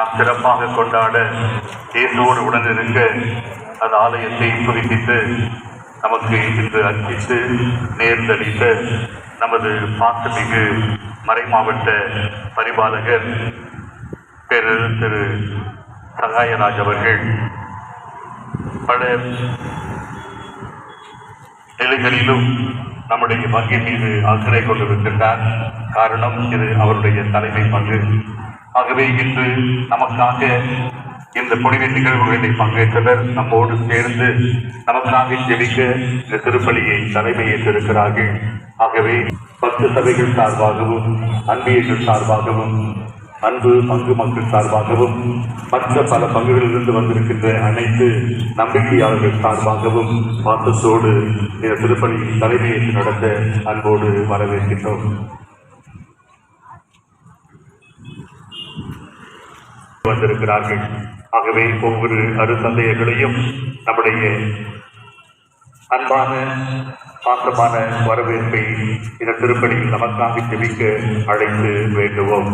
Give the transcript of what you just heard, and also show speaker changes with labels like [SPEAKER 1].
[SPEAKER 1] நாம் சிறப்பாக கொண்டாட இயேசுவோடு உடனிருக்க அந்த ஆலயத்தை புதுப்பித்து நமக்கு இன்று அர்ப்பித்து நேர்ந்தளித்த நமது பாசமிகு மறைமாவட்ட பரிபாலகர் திரு திரு சகாயராஜ் அவர்கள் பல நிலைகளிலும் நம்முடைய வங்கி மீது அக்கறை கொண்டிருக்கின்றார் காரணம் இது அவருடைய தலைமை பங்கு. ஆகவே இன்று நமக்காக இந்த புனித நிகழ்வுகளில் பங்கேற்றவர் நம்மோடு சேர்ந்து நமக்காக ஜெபிக்க இந்த திருப்பலியை தலைமையேற்றிருக்கிறார்கள். ஆகவே பத்து சபைகள் சார்பாகவும் அன்பியர்கள் சார்பாகவும் அன்பு பங்கு மக்கள் சார்பாகவும் மற்ற பல பங்குகளிலிருந்து வந்திருக்கின்ற அனைத்து நம்பிக்கையாளர்கள் சார்பாகவும் பாசத்தோடு இந்த திருப்பணி தலைமையேற்று நடத்த அன்போடு வரவேற்கின்றோம். வந்திருக்கிறார்கள். ஆகவே ஒவ்வொரு அருத்தந்தையர்களையும் நம்முடைய அன்பான பாசமான வரவேற்பை இந்த திருப்பணியில் நமக்காக ஜெபிக்க அழைத்து வேண்டுவோம்.